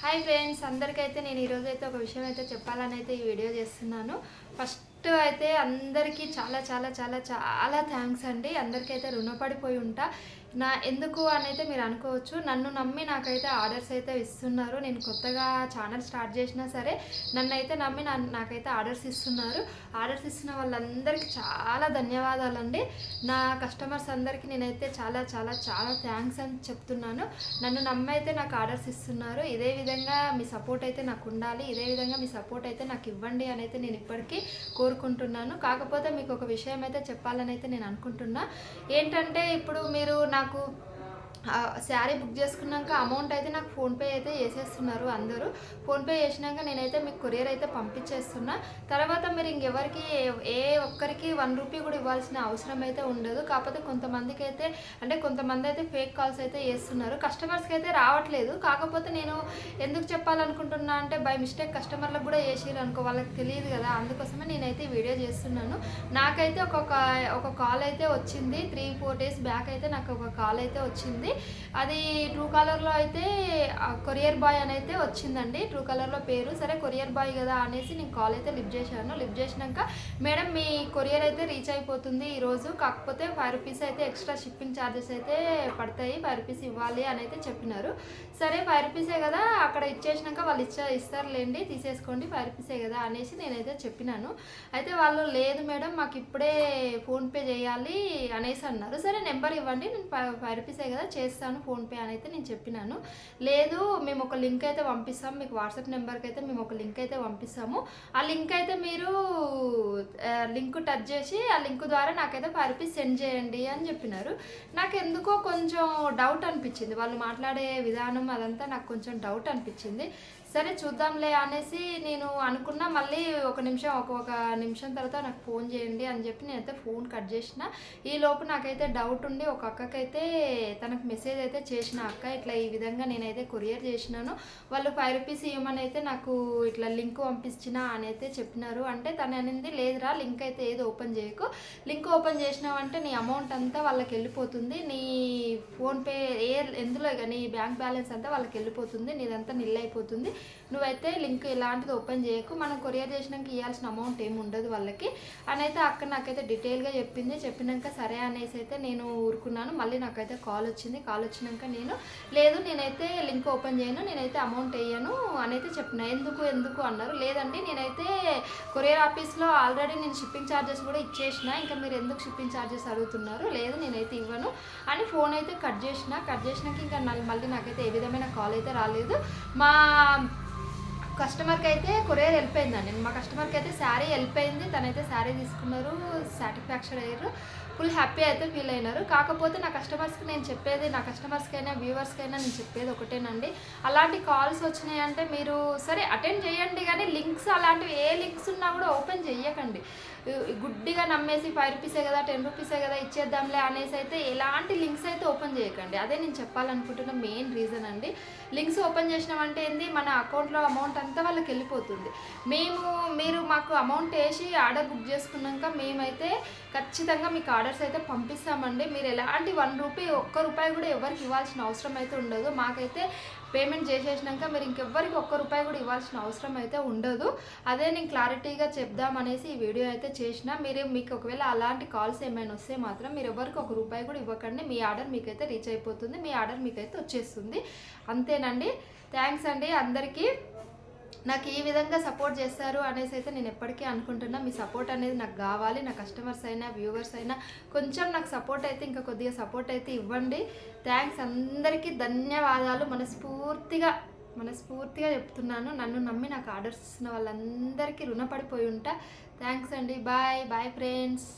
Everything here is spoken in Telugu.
హాయ్ ఫ్రెండ్స్ అందరికైతే నేను ఈరోజు అయితే ఒక విషయం అయితే చెప్పాలని అయితే ఈ వీడియో చేస్తున్నాను. ఫస్ట్ అయితే అందరికీ చాలా చాలా చాలా చాలా థ్యాంక్స్ అండి. అందరికైతే రుణపడిపోయి ఉంటా. నా ఎందుకు అని అయితే మీరు అనుకోవచ్చు నన్ను నమ్మి నాకైతే ఆర్డర్స్ అయితే ఇస్తున్నారు. నేను కొత్తగా ఛానల్ స్టార్ట్ చేసినా సరే నన్ను అయితే నమ్మి నా నాకైతే ఆర్డర్స్ ఇస్తున్నారు. ఆర్డర్స్ ఇస్తున్న వాళ్ళందరికీ చాలా ధన్యవాదాలండి. నా కస్టమర్స్ అందరికీ నేనైతే చాలా చాలా చాలా థ్యాంక్స్ అని చెప్తున్నాను. నన్ను నమ్మి అయితే నాకు ఆర్డర్స్ ఇస్తున్నారు. ఇదే విధంగా మీ సపోర్ట్ అయితే నాకు ఉండాలి. ఇదే విధంగా మీ సపోర్ట్ అయితే నాకు ఇవ్వండి అని అయితే నేను ఇప్పటికీ కో కోరుకుంటున్నాను. కాకపోతే మీకు ఒక విషయం అయితే చెప్పాలని అయితే నేను అనుకుంటున్నా. ఏంటంటే ఇప్పుడు మీరు నాకు శారీ బుక్ చేసుకున్నాక అమౌంట్ అయితే నాకు ఫోన్పే అయితే వేసేస్తున్నారు అందరూ. ఫోన్పే చేసినాక నేనైతే మీకు కొరియర్ అయితే పంపించేస్తున్నా. తర్వాత మీరు ఇంకెవరికి ఏ- ఒక్కరికి వన్ రూపీ కూడా ఇవ్వాల్సిన అవసరం అయితే ఉండదు. కాకపోతే కొంతమందికి అయితే అంటే కొంతమంది అయితే ఫేక్ కాల్స్ అయితే చేస్తున్నారు. కస్టమర్స్కి అయితే రావట్లేదు. కాకపోతే నేను ఎందుకు చెప్పాలనుకుంటున్నా అంటే బై మిస్టేక్ కస్టమర్లకు కూడా చేసేయాలి అనుకో వాళ్ళకి తెలియదు కదా. అందుకోసమే నేనైతే ఈ వీడియో చేస్తున్నాను. నాకైతే ఒక ఒక కాల్ అయితే వచ్చింది. త్రీ ఫోర్ డేస్ బ్యాక్ అయితే నాకు ఒక కాల్ అయితే వచ్చింది. అది ట్రూ కలర్లో అయితే కొరియర్ బాయ్ అని అయితే వచ్చిందండి. ట్రూ కలర్లో పేరు. సరే కొరియర్ బాయ్ కదా అనేసి నేను కాల్ అయితే లిఫ్ట్ చేశాను. లిఫ్ట్ చేసినాక మేడం మీ కొరియర్ అయితే రీచ్ అయిపోతుంది ఈరోజు కాకపోతే ఫైవ్ రూపీస్ అయితే ఎక్స్ట్రా షిప్పింగ్ ఛార్జెస్ అయితే పడతాయి. ఫైవ్ రూపీస్ ఇవ్వాలి అని అయితే చెప్పినారు. సరే ఫైవ్ రూపీసే కదా అక్కడ ఇచ్చేసినాక వాళ్ళు ఇచ్చే ఇస్తారులేండి తీసేసుకోండి ఫైవ్ రూపీసే కదా అనేసి నేనైతే చెప్పినాను. అయితే వాళ్ళు లేదు మేడం మాకు ఇప్పుడే ఫోన్పే చేయాలి అనేసి అన్నారు. సరే నెంబర్ ఇవ్వండి. నేను ఫైవ్ రూపీసే కదా చేస్తాను ఫోన్పే అని అయితే నేను చెప్పినాను. లేదు మేము ఒక లింక్ అయితే పంపిస్తాం. మీకు వాట్సాప్ నెంబర్కి అయితే మేము ఒక లింక్ అయితే పంపిస్తాము. ఆ లింక్ అయితే మీరు లింక్ టచ్ చేసి ఆ లింక్ ద్వారా నాకైతే ఫైవ్ రూపీస్ సెండ్ చేయండి అని చెప్పినారు. నాకు ఎందుకో కొంచెం డౌట్ అనిపించింది. వాళ్ళు మాట్లాడే విధానం అదంతా నాకు కొంచెం డౌట్ అనిపించింది. సరే చూద్దాంలే అనేసి నేను అనుకున్నా మళ్ళీ ఒక నిమిషం ఒక ఒక నిమిషం తర్వాత నాకు ఫోన్ చేయండి అని చెప్పి నేనైతే ఫోన్ కట్ చేసిన. ఈ లోపు నాకైతే డౌట్ ఉండి ఒక అక్కకైతే తనకు మెసేజ్ అయితే చేసిన అక్క ఇట్లా ఈ విధంగా నేనైతే కొరియర్ చేసినాను. వాళ్ళు ఫైవ్ రూపీస్ ఇవ్వమని అయితే నాకు ఇట్లా లింక్ పంపించిన అని అయితే చెప్పినారు. అంటే తను అనేది లేదురా లింక్ అయితే ఏది ఓపెన్ చేయకు. లింక్ ఓపెన్ చేసినావంటే నీ అమౌంట్ అంతా వాళ్ళకి వెళ్ళిపోతుంది. నీ ఫోన్పే ఏ ఎందులో కానీ నీ బ్యాంక్ బ్యాలెన్స్ అంతా వాళ్ళకి వెళ్ళిపోతుంది. నీదంతా నిల్ అయిపోతుంది. నువ్వైతే లింక్ ఇలాంటిది ఓపెన్ చేయకు. మనం కొరియర్ చేసినాక ఇవ్వాల్సిన అమౌంట్ ఏమి ఉండదు వాళ్ళకి. అని అయితే అక్క నాకైతే డీటెయిల్గా చెప్పింది. చెప్పినాక సరే అనేసి అయితే నేను ఊరుకున్నాను. మళ్ళీ నాకైతే కాల్ వచ్చింది. కాల్ వచ్చినాక నేను లేదు నేనైతే లింక్ ఓపెన్ చేయను. నేనైతే అమౌంట్ వేయను అని అయితే చెప్పిన. ఎందుకు ఎందుకు? అన్నారు. లేదండి నేనైతే కొరియర్ ఆఫీస్లో ఆల్రెడీ నేను షిప్పింగ్ ఛార్జెస్ కూడా ఇచ్చేసిన. ఇంకా మీరు ఎందుకు షిప్పింగ్ ఛార్జెస్ అడుగుతున్నారు? లేదు నేనైతే ఇవ్వను. అని ఫోన్ అయితే కట్ చేసిన. కట్ చేసినాక ఇంకా మళ్ళీ నాకైతే ఏ విధమైన కాల్ అయితే రాలేదు. మా కస్టమర్కి అయితే కొరియర్ వెళ్ళిపోయిందండి మా కస్టమర్కి అయితే శారీ వెళ్ళిపోయింది తనైతే శారీ తీసుకున్నారు. సాటిస్ఫాక్షన్ అయ్యారు. ఫుల్ హ్యాపీ అయితే ఫీల్ అయినారు. కాకపోతే నా కస్టమర్స్కి నేను చెప్పేది నా కస్టమర్స్కైనా వ్యూవర్స్కైనా నేను చెప్పేది ఒకటేనండి. అలాంటి కాల్స్ వచ్చినాయి అంటే మీరు సరే అటెండ్ చేయండి కానీ లింక్స్ అలాంటివి ఏ లింక్స్ ఉన్నా కూడా ఓపెన్ చేయకండి గుడ్డిగా నమ్మేసి ఫైవ్ రూపీసే కదా టెన్ రూపీసే కదా ఇచ్చేద్దాంలే అనేసి అయితే ఎలాంటి లింక్స్ అయితే ఓపెన్ చేయకండి. అదే నేను చెప్పాలనుకుంటున్న మెయిన్ రీజన్ అండి. లింక్స్ ఓపెన్ చేసినామంటే ఏంది? మన అకౌంట్లో అమౌంట్ అంతా వాళ్ళకి వెళ్ళిపోతుంది. మేము మీరు మాకు అమౌంట్ వేసి ఆర్డర్ బుక్ చేసుకున్నాక మేమైతే ఖచ్చితంగా మీకు ఆర్డర్స్ అయితే పంపిస్తామండి. మీరు ఎలాంటి వన్ రూపీ ఒక్క రూపాయి కూడా ఎవరికి ఇవ్వాల్సిన అవసరం అయితే ఉండదు. మాకైతే పేమెంట్ చేసేసినాక మీరు ఇంకెవ్వరికి ఒక్క రూపాయి కూడా ఇవ్వాల్సిన అవసరం అయితే ఉండదు. అదే నేను క్లారిటీగా చెప్దామనేసి ఈ వీడియో అయితే చేసిన. మీరు మీకు ఒకవేళ అలాంటి కాల్స్ ఏమైనా వస్తే మాత్రం మీరు ఎవరికి ఒక రూపాయి కూడా ఇవ్వకండి. మీ ఆర్డర్ మీకైతే రీచ్ అయిపోతుంది. మీ ఆర్డర్ మీకైతే వచ్చేస్తుంది. అంతేనండి. థ్యాంక్స్ అండి అందరికీ. నాకు ఈ విధంగా సపోర్ట్ చేస్తారు అనేసి అయితే నేను ఎప్పటికీ అనుకుంటున్నా. మీ సపోర్ట్ అనేది నాకు కావాలి నా కస్టమర్స్ అయినా వ్యూవర్స్ అయినా. కొంచెం నాకు సపోర్ట్ అయితే ఇంకా కొద్దిగా సపోర్ట్ అయితే ఇవ్వండి. థ్యాంక్స్ అందరికీ ధన్యవాదాలు. మనస్ఫూర్తిగా మనస్ఫూర్తిగా చెప్తున్నాను. నన్ను నమ్మి నాకు ఆర్డర్స్ ఇస్తున్న వాళ్ళందరికీ రుణపడిపోయి ఉంటా. థ్యాంక్స్ అండి. Bye bye friends